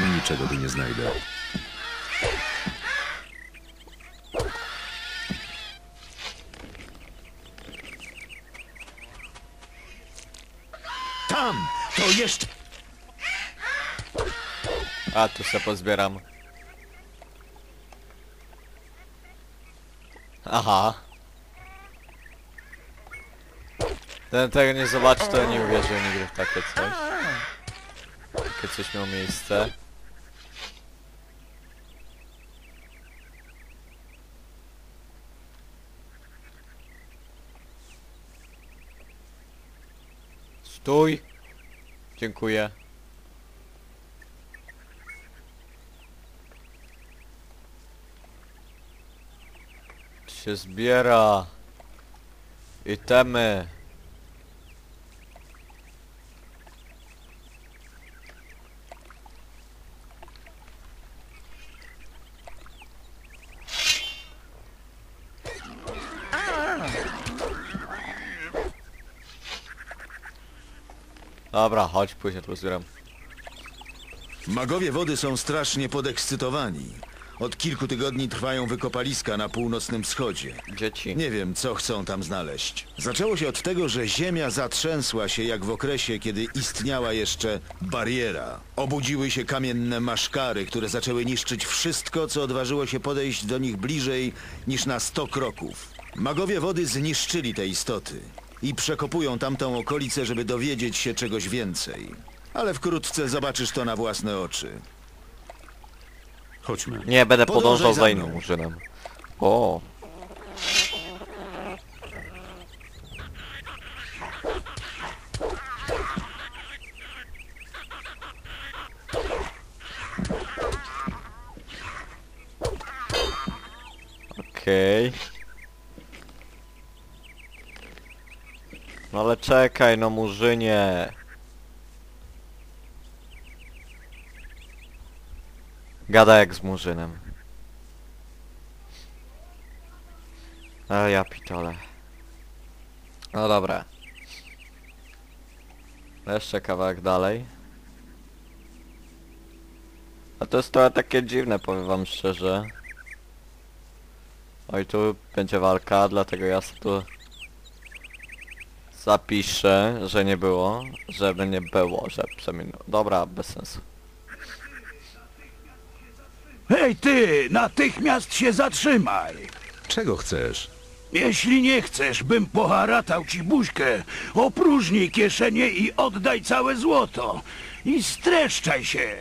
Niczego tu nie znajdę. Tam! To jeszcze... A, tu se pozbieram. Aha. Ten tego nie zobaczy, to nie uwierzy nigdy w takie coś. Takie coś miało miejsce. Stój! Dziękuję. się zbiera. Itemy. Dobra, chodź, później tu zbieram. Magowie wody są strasznie podekscytowani. Od kilku tygodni trwają wykopaliska na północnym wschodzie. Dzieci. Nie wiem, co chcą tam znaleźć. Zaczęło się od tego, że ziemia zatrzęsła się jak w okresie, kiedy istniała jeszcze bariera. Obudziły się kamienne maszkary, które zaczęły niszczyć wszystko, co odważyło się podejść do nich bliżej niż na 100 kroków. Magowie wody zniszczyli te istoty i przekopują tamtą okolicę, żeby dowiedzieć się czegoś więcej. Ale wkrótce zobaczysz to na własne oczy. Chodźmy. Nie, będę Podążaj podążał za za mną. innym murzynem. O. Okej. No ale czekaj, no murzynie. Gada jak z murzynem. A ja pitole. No dobra. Jeszcze kawałek dalej. A to jest trochę takie dziwne, powiem wam szczerze. Oj, tu będzie walka, dlatego ja tu zapiszę, że nie było, żeby nie było, że przeminął. Dobra, bez sensu. Hej ty, natychmiast się zatrzymaj! Czego chcesz? Jeśli nie chcesz, bym poharatał ci buźkę, opróżnij kieszenie i oddaj całe złoto. I streszczaj się!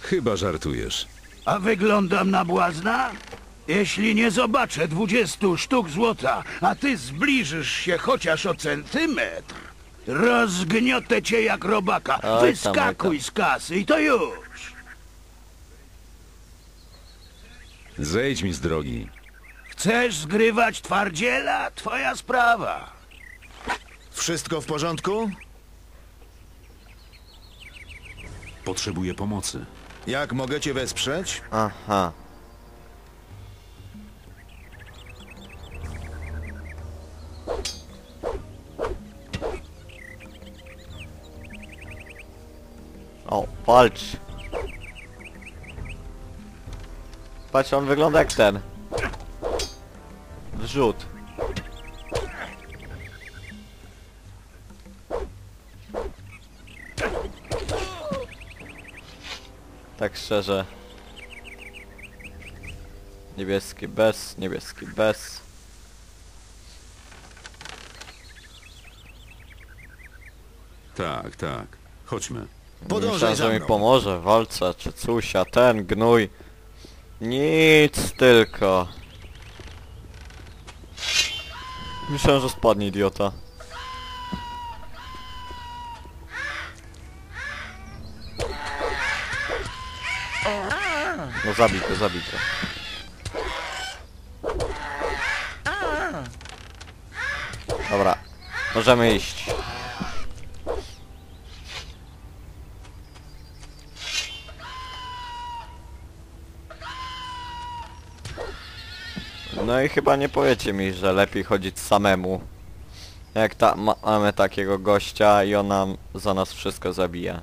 Chyba żartujesz. A wyglądam na błazna? Jeśli nie zobaczę dwudziestu sztuk złota, a ty zbliżysz się chociaż o centymetr, rozgniotę cię jak robaka. Oj tam, Wyskakuj oj z kasy i to już! Zejdź mi z drogi. Chcesz zgrywać twardziela? Twoja sprawa. Wszystko w porządku? Potrzebuję pomocy. Jak mogę cię wesprzeć? Aha. O, walcz. Patrz, on wygląda jak ten. Wrzut. Tak szczerze. Niebieski bez, niebieski bez. Tak, tak. Chodźmy. Podążaj Myślałem, za że mi mną. pomoże w walce, czy cusia, ten gnój. Nic tylko. Myślałem, że spadnie idiota. No zabij go, zabij go. Dobra, możemy iść. No i chyba nie powiecie mi, że lepiej chodzić samemu. Jak ta, ma, mamy takiego gościa i on nam za nas wszystko zabija.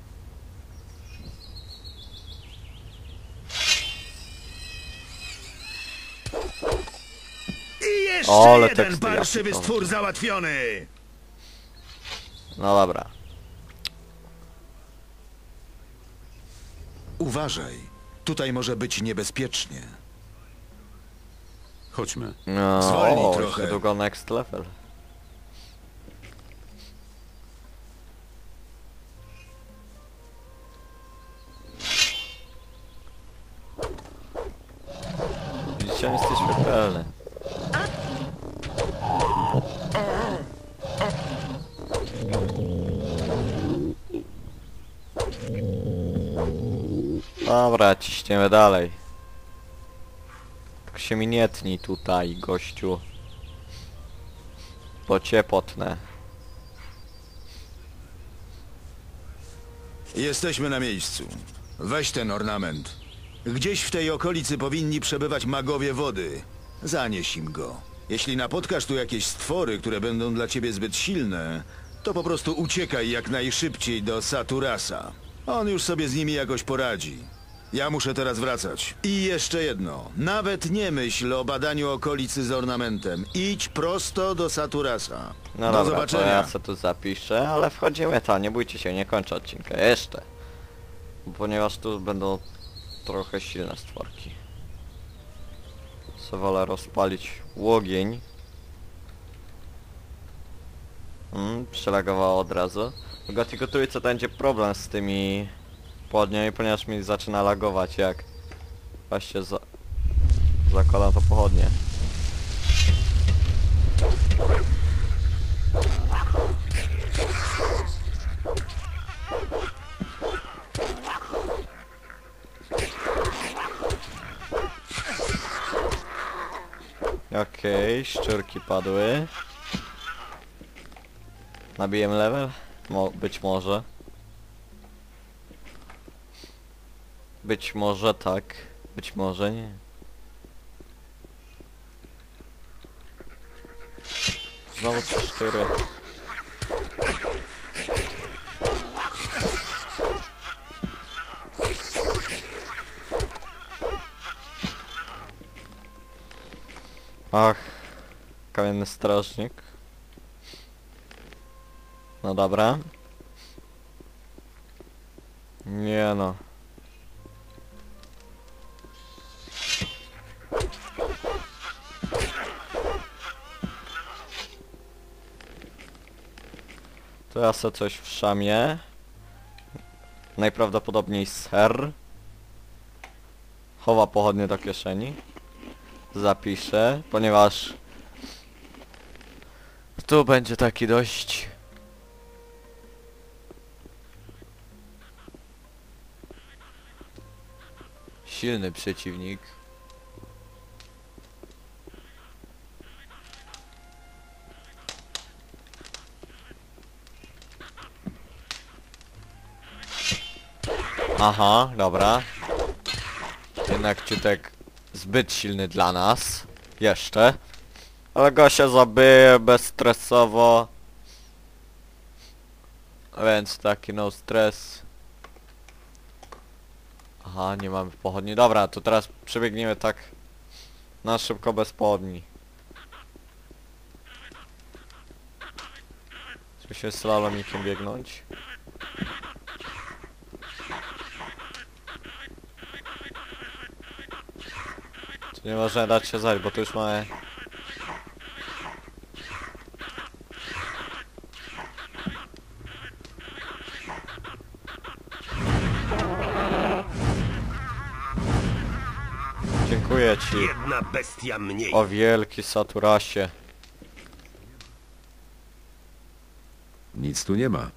I jeszcze O, ale jeden teksty parszywy jasne. stwór załatwiony! No dobra. Uważaj, tutaj może być niebezpiecznie. Chodźmy. No, Zwolnij o, trochę. Niedługo next level. Widzicie, on jest nieśmiertelny. Dobra, ciśniemy dalej. Się mi nie tutaj, gościu. Bo cię potnę. Jesteśmy na miejscu. Weź ten ornament. Gdzieś w tej okolicy powinni przebywać magowie wody. Zanieś im go. Jeśli napotkasz tu jakieś stwory, które będą dla ciebie zbyt silne, to po prostu uciekaj jak najszybciej do Saturasa. On już sobie z nimi jakoś poradzi. Ja muszę teraz wracać. I jeszcze jedno. Nawet nie myśl o badaniu okolicy z ornamentem. Idź prosto do Saturasa. No do dobra, to zobaczenia. ja se tu zapiszę, ale wchodzimy tam, nie bójcie się, nie kończę odcinka, jeszcze. Ponieważ tu będą trochę silne stworki. Co wolę rozpalić łogień. Mm, przelagowało od razu. W Gothicu trójce będzie problem z tymi pochodniami, ponieważ mi zaczyna lagować jak właśnie za zakładam to pochodnie. Okej, szczurki padły. Nabijemy level? Mo być może. Być może tak, być może nie. Znowu szczury. Ach, kamienny strażnik. No dobra. Nie no. To ja se coś w szamie. Najprawdopodobniej ser. Chowa pochodnie do kieszeni zapiszę, ponieważ tu będzie taki dość silny przeciwnik. Aha, dobra. Jednak ciutek zbyt silny dla nas. Jeszcze. Ale go się zabije bezstresowo. Więc taki no stres. Aha, nie mamy pochodni. Dobra, to teraz przebiegniemy tak na szybko bez pochodni. Czy się slalomikiem biegnąć? Nie można dać się zajść, bo tu już mamy... Dziękuję ci, Jedna bestia mniej. o wielki Saturasie. Nic tu nie ma.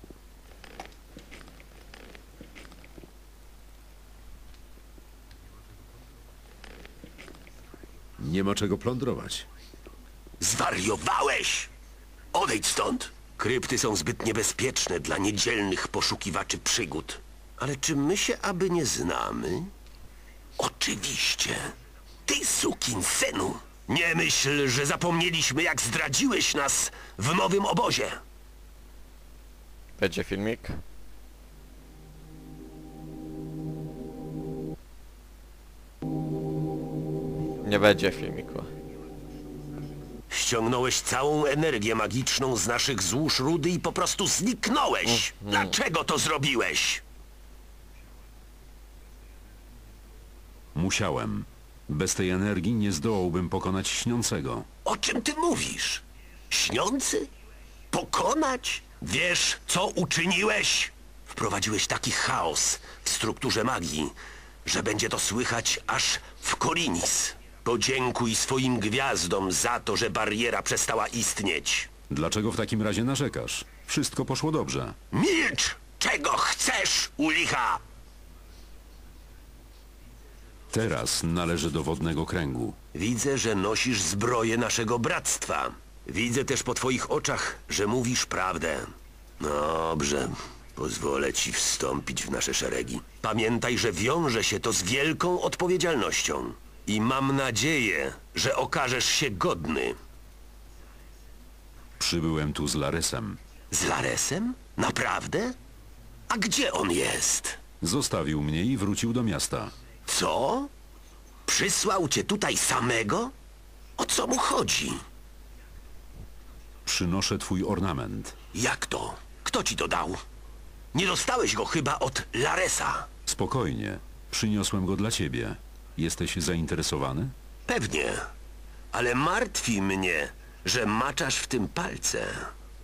Nie ma czego plądrować. Zwariowałeś! Odejdź stąd! Krypty są zbyt niebezpieczne dla niedzielnych poszukiwaczy przygód. Ale czy my się aby nie znamy? Oczywiście. Ty, sukin synu! Nie myśl, że zapomnieliśmy, jak zdradziłeś nas w nowym obozie. Będzie filmik? Nie będzie filmiku. Ściągnąłeś całą energię magiczną z naszych złóż rudy i po prostu zniknąłeś. Dlaczego to zrobiłeś? Musiałem. Bez tej energii nie zdołałbym pokonać śniącego. O czym ty mówisz? Śniący? Pokonać? Wiesz, co uczyniłeś? Wprowadziłeś taki chaos w strukturze magii, że będzie to słychać aż w Korinis. Podziękuj swoim gwiazdom za to, że bariera przestała istnieć. Dlaczego w takim razie narzekasz? Wszystko poszło dobrze. Milcz! Czego chcesz, u licha? Teraz należy do wodnego kręgu. Widzę, że nosisz zbroję naszego bractwa. Widzę też po twoich oczach, że mówisz prawdę. Dobrze, pozwolę ci wstąpić w nasze szeregi. Pamiętaj, że wiąże się to z wielką odpowiedzialnością. I mam nadzieję, że okażesz się godny. Przybyłem tu z Laresem. Z Laresem? Naprawdę? A gdzie on jest? Zostawił mnie i wrócił do miasta. Co? Przysłał cię tutaj samego? O co mu chodzi? Przynoszę twój ornament. Jak to? Kto ci to dał? Nie dostałeś go chyba od Laresa. Spokojnie. Przyniosłem go dla ciebie. Jesteś zainteresowany? Pewnie. Ale martwi mnie, że maczasz w tym palce.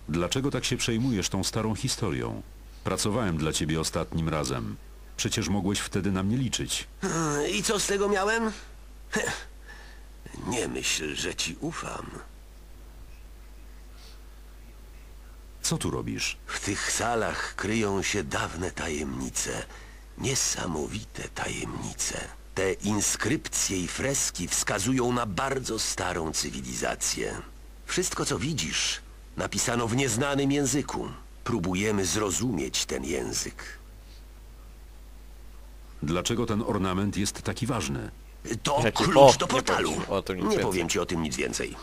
Dlaczego tak się przejmujesz tą starą historią? Pracowałem dla ciebie ostatnim razem. Przecież mogłeś wtedy na mnie liczyć. Hmm, I co z tego miałem? Heh. Nie myśl, że ci ufam. Co tu robisz? W tych salach kryją się dawne tajemnice. Niesamowite tajemnice. Te inskrypcje i freski wskazują na bardzo starą cywilizację. Wszystko, co widzisz, napisano w nieznanym języku. Próbujemy zrozumieć ten język. Dlaczego ten ornament jest taki ważny? To klucz do nie portalu. powiem ci o tym nic nie więcej. powiem ci o tym nic więcej.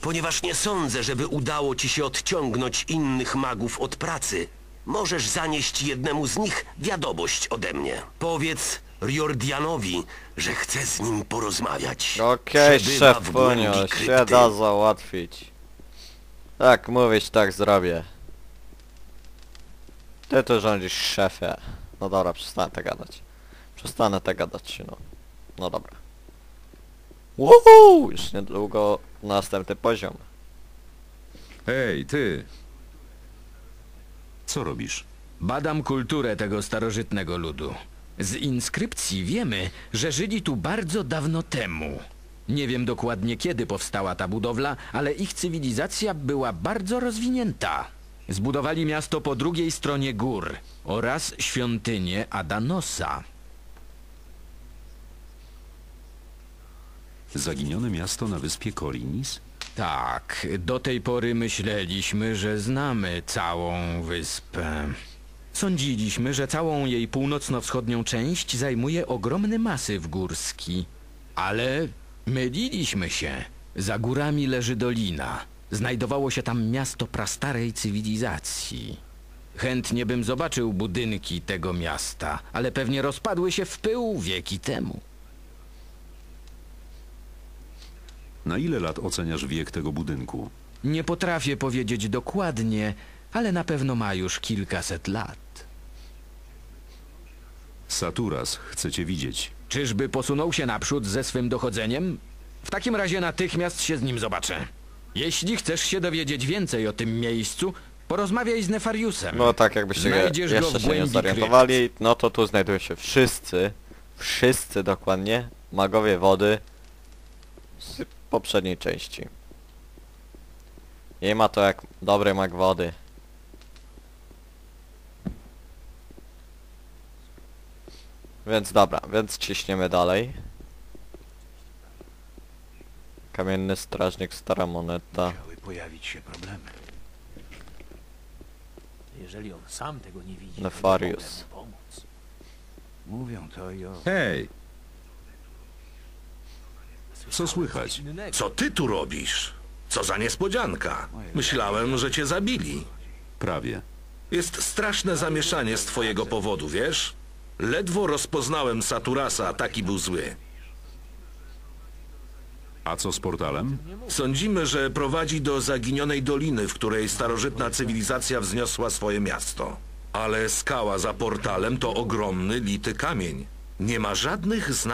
Ponieważ nie sądzę, żeby udało ci się odciągnąć innych magów od pracy, możesz zanieść jednemu z nich wiadomość ode mnie. Powiedz Riordianowi, że chcę z nim porozmawiać. Okej, Przebywa w szefunio, głębi się krypty. da załatwić. Tak mówić, tak zrobię. Ty tu rządzisz szefie. No dobra, przestanę tak gadać. Przestanę tak gadać, no. No dobra. Woohoo! Już niedługo następny poziom. Hej, ty! Co robisz? Badam kulturę tego starożytnego ludu. Z inskrypcji wiemy, że żyli tu bardzo dawno temu. Nie wiem dokładnie kiedy powstała ta budowla, ale ich cywilizacja była bardzo rozwinięta. Zbudowali miasto po drugiej stronie gór oraz świątynię Adanosa. Zaginione miasto na wyspie Kolinis? Tak, do tej pory myśleliśmy, że znamy całą wyspę. Sądziliśmy, że całą jej północno-wschodnią część zajmuje ogromny masyw górski. Ale myliliśmy się. Za górami leży dolina. Znajdowało się tam miasto prastarej cywilizacji. Chętnie bym zobaczył budynki tego miasta, ale pewnie rozpadły się w pył wieki temu. Na ile lat oceniasz wiek tego budynku? Nie potrafię powiedzieć dokładnie, ale na pewno ma już kilkaset lat. Saturas chce cię widzieć. Czyżby posunął się naprzód ze swym dochodzeniem? W takim razie natychmiast się z nim zobaczę. Jeśli chcesz się dowiedzieć więcej o tym miejscu, porozmawiaj z Nefariusem. No tak jakbyście Znajdziesz go jeszcze w się nie głębi zorientowali, no to tu znajdują się wszyscy, wszyscy dokładnie, magowie wody poprzedniej części. Nie ma to jak dobry mag wody. Więc dobra, więc ciśniemy dalej. Kamienny strażnik, stara moneta. Musiały pojawić się problemy. Jeżeli on sam tego nie widzi, Nefarius. to nie mogę mu pomóc. Mówią to i o... Hej! Co słychać? Co ty tu robisz? Co za niespodzianka. Myślałem, że cię zabili. Prawie. Jest straszne zamieszanie z twojego powodu, wiesz? Ledwo rozpoznałem Saturasa, taki był zły. A co z portalem? Sądzimy, że prowadzi do zaginionej doliny, w której starożytna cywilizacja wzniosła swoje miasto. Ale skała za portalem to ogromny, lity kamień. Nie ma żadnych znaków